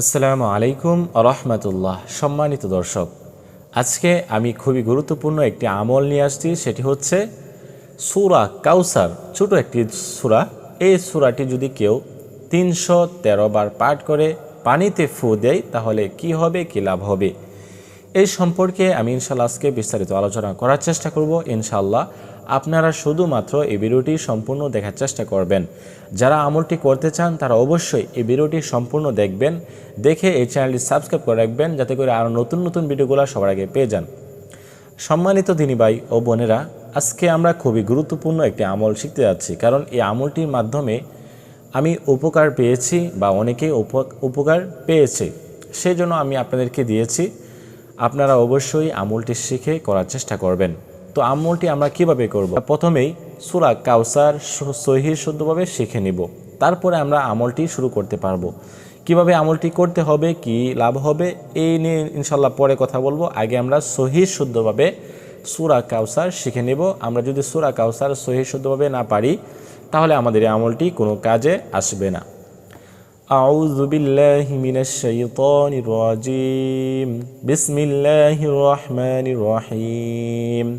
আসসালামু আলাইকুম রহমতুল্লাহ। সম্মানিত দর্শক, আজকে আমি খুবই গুরুত্বপূর্ণ একটি আমল নিয়ে আসছি, সেটি হচ্ছে সুরা কাউসার, ছোট একটি সুরা। এই সুরাটি যদি কেউ তিনশো তেরো বার পাঠ করে পানিতে ফু দেয়, তাহলে কি হবে, কি লাভ হবে? এই সম্পর্কে আমি ইনশাল্লাহ আজকে বিস্তারিত আলোচনা করার চেষ্টা করব ইনশাল্লাহ আপনারা শুধুমাত্র এই ভিডিওটি সম্পূর্ণ দেখার চেষ্টা করবেন। যারা আমলটি করতে চান, তারা অবশ্যই এই ভিডিওটি সম্পূর্ণ দেখবেন। দেখে এই চ্যানেলটি সাবস্ক্রাইব করে রাখবেন, যাতে করে আরও নতুন নতুন ভিডিওগুলো সবার আগে পেয়ে যান। সম্মানিত দিনী ভাই ও বোনেরা, আজকে আমরা খুবই গুরুত্বপূর্ণ একটি আমল শিখতে যাচ্ছি। কারণ এই আমলটির মাধ্যমে আমি উপকার পেয়েছি বা অনেকেই উপ- উপকার পেয়েছে। সেই জন্য আমি আপনাদেরকে দিয়েছি, আপনারা অবশ্যই আমলটি শিখে করার চেষ্টা করবেন। তো আমলটি আমরা কীভাবে করব। প্রথমেই সুরা কাউসার সহি শুদ্ধভাবে শিখে নিব। তারপরে আমরা আমলটি শুরু করতে পারব। কীভাবে আমলটি করতে হবে, কি লাভ হবে, এই নিয়ে ইনশাল্লাহ পরে কথা বলব। আগে আমরা সহি শুদ্ধভাবে সুরা কাউসার শিখে নেব। আমরা যদি সুরা কাউসার সহি শুদ্ধভাবে না পারি, তাহলে আমাদের এই আমলটি কোনো কাজে আসবে না। বিসমিল্লাহির রহমানি রহিম।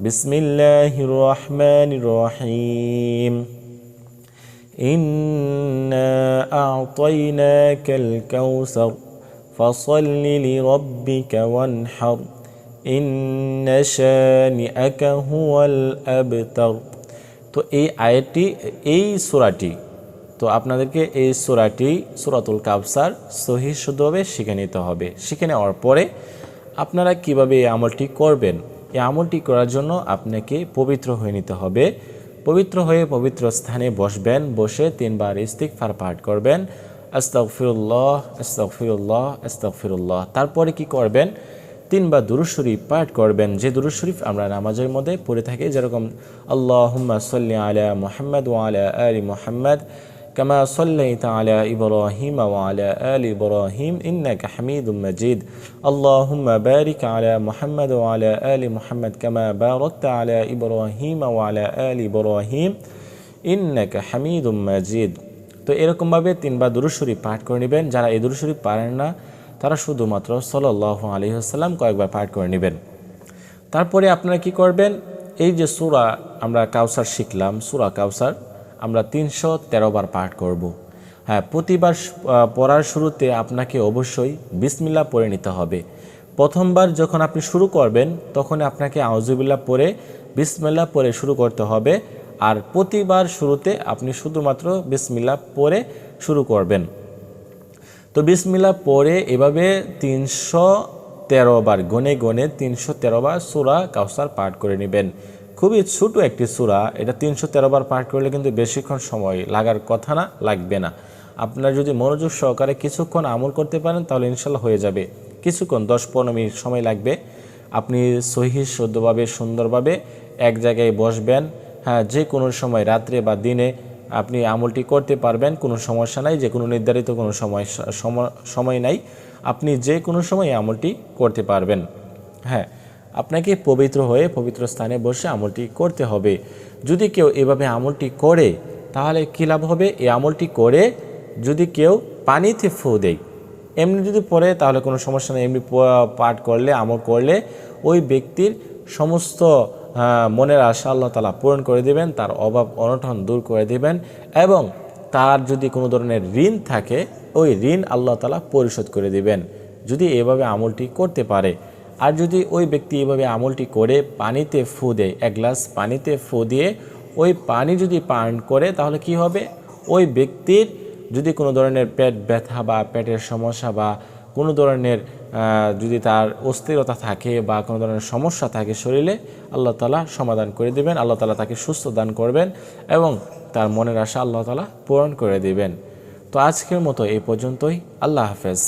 بسم الله الرحمن الرحيم إنا أعطيناك الكوثر فصل لربك وانحر إن شانئك هو الأبتر তো এই আয়াতটি এই সূরাটি তো আপনাদেরকে এই সূরাটি সূরাতুল কাবসার সহি শুদ্ধভাবে শিখে নিতে হবে শিখে নেওয়ার পরে আপনারা কিভাবে এই আমলটি করবেন এই আমলটি করার জন্য আপনাকে পবিত্র হয়ে নিতে হবে। পবিত্র হয়ে পবিত্র স্থানে বসবেন, বসে তিনবার ইস্তিগফার পাঠ করবেন। আস্তাগফিরুল্লাহ আস্তাগফিরুল্লাহ আস্তাগফিরুল্লাহ। তারপরে কি করবেন? তিনবার দুরুদ শরীফ পাঠ করবেন। যে দুরুদ শরীফ আমরা নামাজের মধ্যে পড়ে থাকি, যেরকম আল্লাহুম্মা সাল্লি আলা মুহাম্মদ ওয়া আলা আলি মুহাম্মদ। كما صليت على إبراهيم وعلى آل إبراهيم إنك حميد مجيد اللهم بارك على محمد وعلى آل محمد كما باركت على إبراهيم وعلى آل إبراهيم إنك حميد مجيد তো এরকমভাবে তিনবার দুরুদ শরীফ পাঠ করে নেবেন যারা এই দুরুদ শরীফ পারেন না তারা শুধুমাত্র সাল্লাহ আলী আসসালাম কয়েকবার পাঠ করে নেবেন তারপরে আপনারা কি করবেন এই যে সুরা আমরা কাউসার শিখলাম সুরা কাউসার আমরা তিনশো তেরো বার পাঠ করব। হ্যাঁ প্রতিবার পড়ার শুরুতে আপনাকে অবশ্যই বিসমিল্লা পড়ে নিতে হবে। প্রথমবার যখন আপনি শুরু করবেন তখন আপনাকে আউজুবিল্লা পড়ে বিসমিল্লা পড়ে শুরু করতে হবে। আর প্রতিবার শুরুতে আপনি শুধুমাত্র বিসমিল্লা পড়ে শুরু করবেন। তো বিসমিল্লা পরে এভাবে তিনশো তেরো বার গনে গনে তিনশো তেরো বার সুরা কাউসার পাঠ করে নেবেন। খুবই ছোট একটি সুরা, এটা তিনশো তেরো বার পাঠ করলে কিন্তু বেশিক্ষণ সময় লাগার কথা না, লাগবে না। আপনার যদি মনোযোগ সহকারে কিছুক্ষণ আমল করতে পারেন, তাহলে ইনশাল্লাহ হয়ে যাবে। কিছুক্ষণ, দশ পনেরো মিনিট সময় লাগবে। আপনি সহি, শুদ্ধভাবে, সুন্দরভাবে এক জায়গায় বসবেন। হ্যাঁ যে কোনো সময় রাত্রে বা দিনে আপনি আমলটি করতে পারবেন, কোনো সমস্যা নাই যে কোনো নির্ধারিত কোনো সময় সময় নাই। আপনি যে কোনো সময় আমলটি করতে পারবেন। হ্যাঁ আপনাকে পবিত্র হয়ে পবিত্র স্থানে বসে আমলটি করতে হবে। যদি কেউ এভাবে আমলটি করে, তাহলে কী লাভ হবে? এই আমলটি করে যদি কেউ পানিতে ফু দেয়, এমনি যদি পড়ে, তাহলে কোনো সমস্যা নেই। এমনি পাঠ করলে, আমল করলে ওই ব্যক্তির সমস্ত মনের আশা আল্লাহ তালা পূরণ করে দেবেন, তার অভাব, অনটন দূর করে দেবেন এবং তার যদি কোনো ধরনের ঋণ থাকে, ওই ঋণ আল্লাহ তালা পরিশোধ করে দিবেন, যদি এভাবে আমলটি করতে পারে। আর যদি ওই ব্যক্তি এভাবে আমলটি করে পানিতে ফু দেয়, এক গ্লাস পানিতে ফু দিয়ে ওই পানি যদি পান করে, তাহলে কি হবে? ওই ব্যক্তির যদি কোনো ধরনের পেট ব্যথা বা পেটের সমস্যা বা কোনো ধরনের যদি তার অস্থিরতা থাকে বা কোনো ধরনের সমস্যা থাকে শরীরে, আল্লাহ তালা সমাধান করে দিবেন, আল্লাহ তালা তাকে সুস্থ দান করবেন এবং তার মনের আশা আল্লাহ তালা পূরণ করে দিবেন। তো আজকের মতো এই পর্যন্তই। আল্লাহ হাফেজ।